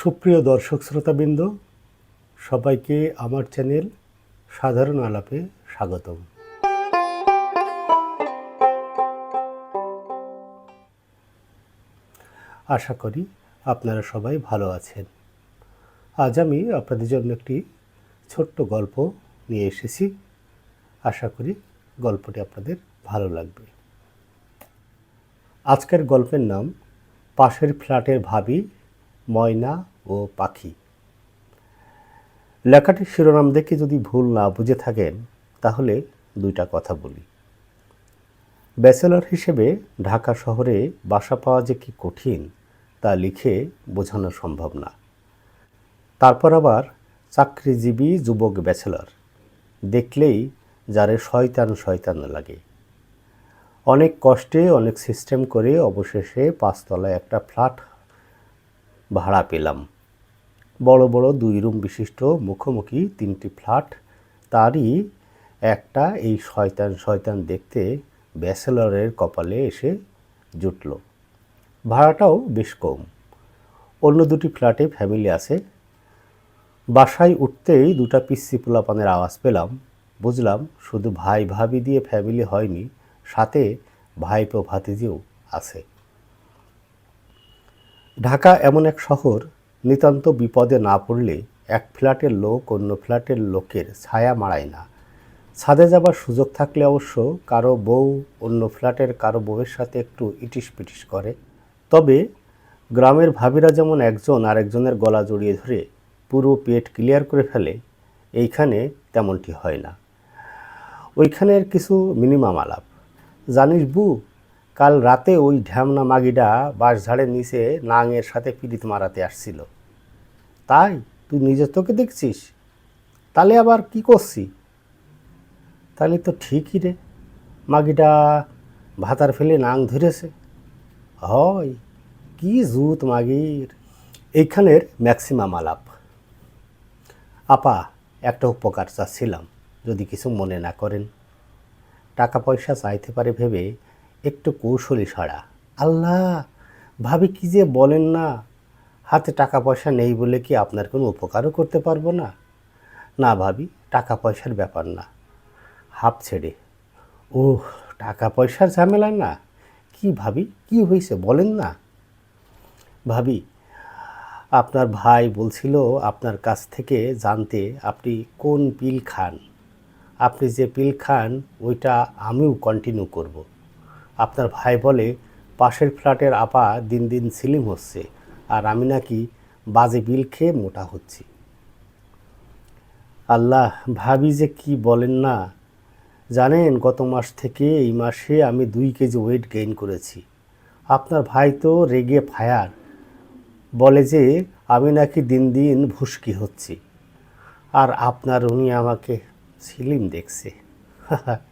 সুপ্রিয় দর্শক শ্রোতাবৃন্দ, সবাইকে আমার চ্যানেল সাধারণ আলাপে স্বাগতম। আশা করি আপনারা সবাই ভালো আছেন। আজ আমি আপনাদের জন্য একটি ছোট্ট গল্প নিয়ে এসেছি। আশা করি গল্পটি আপনাদের ভালো লাগবে। আজকের গল্পের নাম, পাশের ফ্ল্যাটের ভাবি ময়না ও পাখি। লেখাটির শিরোনাম দেখে যদি ভুল না বুঝে থাকেন, তাহলে দুইটা কথা বলি। ব্যাচেলর হিসেবে ঢাকা শহরে বাসা পাওয়া যে কি কঠিন, তা লিখে বোঝানো সম্ভব না। তারপর আবার চাকরিজীবী যুবক ব্যাচেলর, দেখলেই যারে শয়তান শয়তান লাগে। অনেক কষ্টে, অনেক সিস্টেম করে অবশেষে পাঁচতলায় একটা ফ্ল্যাট ভাড়া পেলাম। বড় বড় দুই রুম বিশিষ্ট মুখোমুখি তিনটি ফ্ল্যাট, তারই একটা এই শয়তান শয়তান দেখতে ব্যাচেলরের কপালে এসে জুটল। ভাড়াটাও বেশ কম। অন্য দুটি ফ্ল্যাটে ফ্যামিলি আছে। বাসায় উঠতেই দুটা পিসি পোলাপানের আওয়াজ পেলাম। বুঝলাম শুধু ভাই ভাবি দিয়ে ফ্যামিলি হয়নি, সাথে ভাইপো ভাতিজিও আছে। ঢাকা এমন এক শহর, নিতান্ত বিপদে না পড়লে এক ফ্ল্যাটের লোক অন্য ফ্ল্যাটের লোকের ছায়া মাড়ায় না। ছাদে যাবার সুযোগ থাকলে অবশ্য কারও বউ অন্য ফ্ল্যাটের কারও বউয়ের সাথে একটু ইটিস পিটিস করে। তবে গ্রামের ভাবিরা যেমন একজন আরেকজনের গলা জড়িয়ে ধরে পুরো পেট ক্লিয়ার করে ফেলে, এইখানে তেমনটি হয় না। ওইখানের কিছু মিনিমাম আলাপ। জানিস বু কাল রাতে ওই ঢ্যামনা মাগিটা বাঁশঝাড়ের নিচে নাঙের সাথে পিড়িত মারাতে আসছিল। তাই তুই নিজের তোকে দেখছিস? তাহলে আবার কি করছি? তাহলে তো ঠিকই রে। মাগিটা ভাতার ফেলে নাং ধরেছে। হয়, কি জুত মাগির। এইখানের ম্যাক্সিমাম আলাপ। আপা, একটা উপকার চাচ্ছিলাম, যদি কিছু মনে না করেন। টাকা পয়সা চাইতে পারে ভেবে একটু কৌশলী সারা আল্লাহ, ভাবি কি যে বলেন না? হাতে টাকা পয়সা নেই বলে কি আপনার কোনো উপকারও করতে পারব না? না ভাবি টাকা পয়সার ব্যাপার না। হাফ ছেড়ে ও টাকা পয়সার ঝামেলা না? কি ভাবি, কি হয়েছে বলেন না? ভাবি, আপনার ভাই বলছিল আপনার কাছ থেকে জানতে আপনি কোন পিল খান? আপনি যে পিল খান, ওইটা আমিও কন্টিনিউ করব। আপনার ভাই বলে, পাশের ফ্ল্যাটের আপা দিন দিন সিলিম হচ্ছে আর আমি নাকি বাজে বিল খেয়ে মোটা হচ্ছি। আল্লাহ, ভাবি যে কি বলেন না। জানেন, গত মাস থেকে এই মাসে আমি দুই কেজি ওয়েট গেইন করেছি। আপনার ভাই তো রেগে ফায়ার। বলে যে, আমি নাকি দিন দিন ভুসকি হচ্ছি আর আপনার উনি আমাকে সিলিম দেখছে।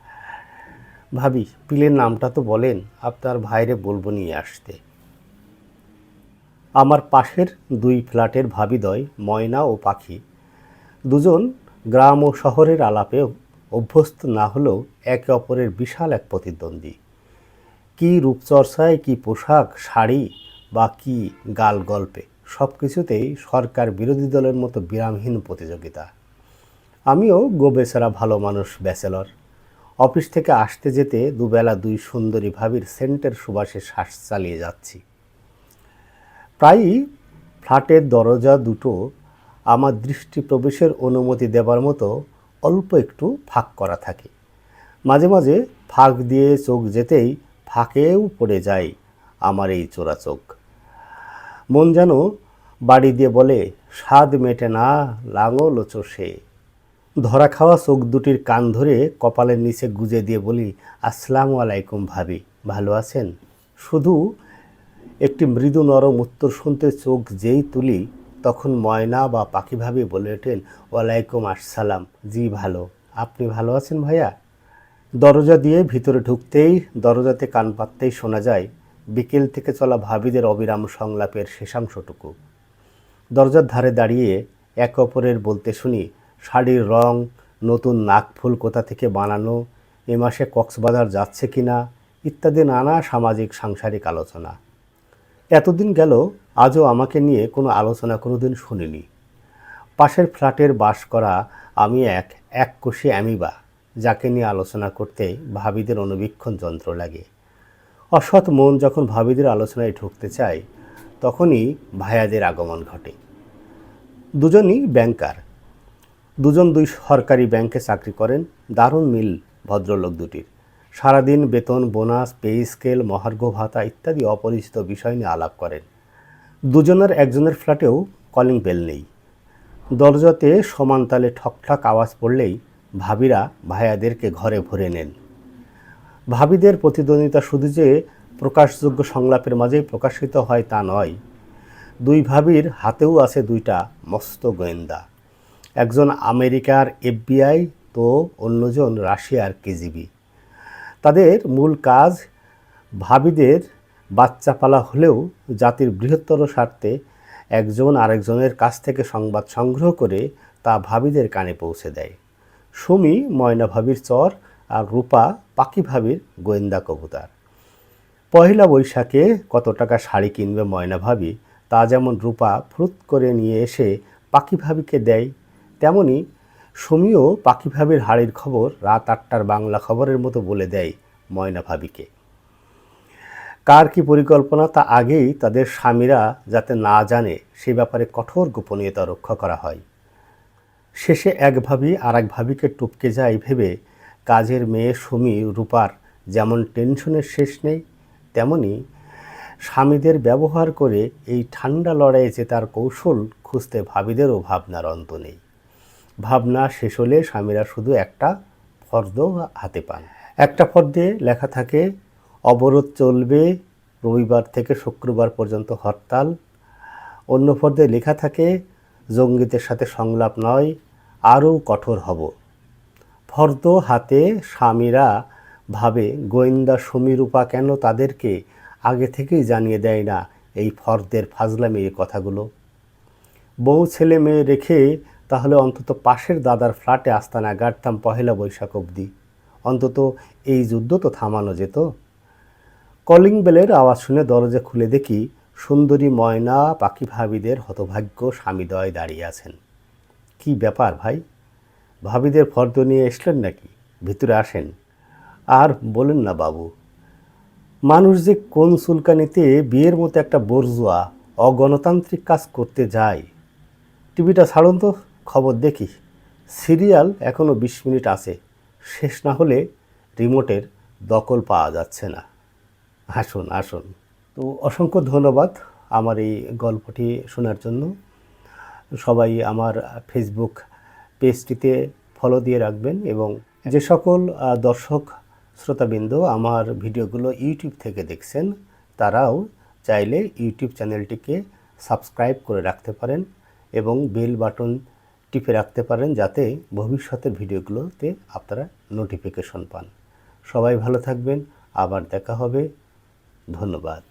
ভাবি, পিলের নামটা তো বলেন, আপনার ভাইরে বলব নিয়ে আসতে। আমার পাশের দুই ফ্ল্যাটের ভাবিদয়, ময়না ও পাখি, দুজন গ্রাম ও শহরের আলাপে অভ্যস্ত না হলেও একে অপরের বিশাল এক প্রতিদ্বন্দ্বী। কি রূপচর্চায়, কি পোশাক, শাড়ি বা কি গাল গল্পে সব কিছুতেই সরকার বিরোধী দলের মতো বিরামহীন প্রতিযোগিতা। আমিও গোবেচারা ভালো মানুষ, ব্যাচেলর। অফিস থেকে আসতে যেতে দুবেলা দুই সুন্দরী ভাবির সেন্টের সুবাসে শ্বাস চালিয়ে যাচ্ছি। প্রায়ই ফ্ল্যাটের দরজা দুটো আমার দৃষ্টি প্রবেশের অনুমতি দেবার মতো অল্প একটু ফাঁক করা থাকে। মাঝে মাঝে ফাঁক দিয়ে চোখ যেতেই ফাঁকেও পড়ে যায় আমার এই চোরা চোখ। মন যেন বাড়ি দিয়ে বলে, স্বাদ মেটে না, লাঙল চষে। ধরা খাওয়া চোখ দুটির কান ধরে কপালের নিচে গুজে দিয়ে বলি, আসসালামু আলাইকুম ভাবি, ভালো আছেন? শুধু একটি মৃদু নরম উত্তর শুনতে চোখ যেই তুলি, তখন ময়না বা পাখি ভাবি বলে ওঠেন, ওয়ালাইকুম আসসালাম, জি ভালো, আপনি ভালো আছেন ভাইয়া? দরজা দিয়ে ভিতরে ঢুকতেই, দরজাতে কান পাততেই শোনা যায়, বিকেল থেকে চলা ভাবিদের অবিরাম সংলাপের শেষাংশটুকু। দরজার ধারে দাঁড়িয়ে এক অপরের বলতে শুনি শাড়ির রং, নতুন নাকফুল কোথা থেকে বানানো, এ মাসে কক্সবাজার যাচ্ছে কি না ইত্যাদি নানা সামাজিক, সাংসারিক আলোচনা। এতদিন গেল, আজও আমাকে নিয়ে কোনো আলোচনা কোনোদিন শুনিনি। পাশের ফ্ল্যাটের বাস করা আমি এক এক কোষে অ্যামিবা, যাকে নিয়ে আলোচনা করতে ভাবিদের অনুবীক্ষণ যন্ত্র লাগে। অসৎ মন যখন ভাবিদের আলোচনায় ঢুকতে চায়, তখনই ভায়াদের আগমন ঘটে। দুজনই ব্যাংকার দুজন দুই সরকারি ব্যাংকে চাকরি করেন। দারুণ মিল ভদ্রলোক দুটির। সারাদিন বেতন, বোনাস, পে স্কেল, মহার্ঘ ভাতা ইত্যাদি অপরিচিত বিষয় নিয়ে আলাপ করেন। দুজনের একজনের ফ্ল্যাটেও কলিং বেল নেই। দরজাতে সমান তালে ঠকঠক আওয়াজ পড়লেই ভাবিরা ভাইয়াদেরকে ঘরে ভরে নেন। ভাবিদের প্রতিদ্বন্দ্বিতা শুধু যে প্রকাশযোগ্য সংলাপের মাঝেই প্রকাশিত হয় তা নয়। দুই ভাবির হাতেও আছে দুইটা মস্ত গোয়েন্দা। একজন আমেরিকার এফবিআই তো অন্যজন রাশিয়ার কেজিবি। তাদের মূল কাজ, ভাবিদের বাচ্চা পালা হলেও জাতির বৃহত্তর স্বার্থে একজন আরেকজনের কাছ থেকে সংবাদ সংগ্রহ করে তা ভাবিদের কানে পৌঁছে দেয়। সুমি ময়না ভাবির চর আর রূপা পাখি ভাবির গোয়েন্দা কবুতার। পয়লা বৈশাখে কত টাকা শাড়ি কিনবে ময়না ভাবি, তা যেমন রূপা ফুরুত করে নিয়ে এসে পাখি ভাবিকে দেয় তেমনি সুমিও পাখি ভাবির হাড়ির খবর রাত আটটার বাংলা খবরের মতো বলে দেয় ময়না ভাবিকে। কার কি পরিকল্পনা তা আগেই তাদের স্বামীরা যাতে না জানে সে ব্যাপারে কঠোর গোপনীয়তা রক্ষা করা হয়। শেষে এক ভাবি আর এক ভাবিকে টপকে যায় ভেবে কাজের মেয়ে সুমি রূপার যেমন টেনশনের শেষ নেই, তেমনি স্বামীদের ব্যবহার করে এই ঠান্ডা লড়াইয়ে জেতার কৌশল খুঁজতে ভাবিদেরও ভাবনার অন্ত নেই। ভাবনা শেষ হলে স্বামীরা শুধু একটা ফর্দ হাতে পান। একটা ফর্দে লেখা থাকে, অবরোধ চলবে, রবিবার থেকে শুক্রবার পর্যন্ত হরতাল। অন্য ফর্দে লেখা থাকে, জঙ্গিদের সাথে সংলাপ নয়, আরও কঠোর হব। ফর্দ হাতে স্বামীরা ভাবে, গোয়েন্দা সমীরূপা কেন তাদেরকে আগে থেকেই জানিয়ে দেয় না এই ফর্দের ফাজলামি কথাগুলো? বউ ছেলে মেয়ে রেখে তাহলে অন্তত পাশের দাদার ফ্ল্যাটে আস্তানা গাড়তাম পহেলা বৈশাখ অবধি। অন্তত এই যুদ্ধ তো থামানো যেত। কলিং বেলের আওয়াজ শুনে দরজা খুলে দেখি সুন্দরী ময়না পাখি ভাবিদের হতভাগ্য স্বামীদয় দাঁড়িয়ে আছেন। কি ব্যাপার ভাই? ভাবিদের ফর্দ নিয়ে এসলেন নাকি? ভিতরে আসেন। আর বলেন না বাবু। মানুষ যে কোন সুলকানিতে বিয়ের মতো একটা বর্জুয়া, অগণতান্ত্রিক কাজ করতে যায়। টিভিটা ছাড়ুন তো। খবর দেখি, সিরিয়াল এখনও বিশ মিনিট আছে। শেষ না হলে রিমোটের দখল পাওয়া যাচ্ছে না। আসুন আসুন। তো অসংখ্য ধন্যবাদ আমার এই গল্পটি শোনার জন্য। সবাই আমার ফেসবুক পেজটিতে ফলো দিয়ে রাখবেন এবং যে সকল দর্শক, শ্রোতাবৃন্দ আমার ভিডিওগুলো ইউটিউব থেকে দেখছেন, তারাও চাইলে ইউটিউব চ্যানেলটিকে সাবস্ক্রাইব করে রাখতে পারেন এবং বেল বাটন টিপে রাখতে পারেন যাতে ভবিষ্যতের ভিডিওগুলোতে আপনারা নোটিফিকেশন পান। সবাই ভালো থাকবেন, আবার দেখা হবে। ধন্যবাদ।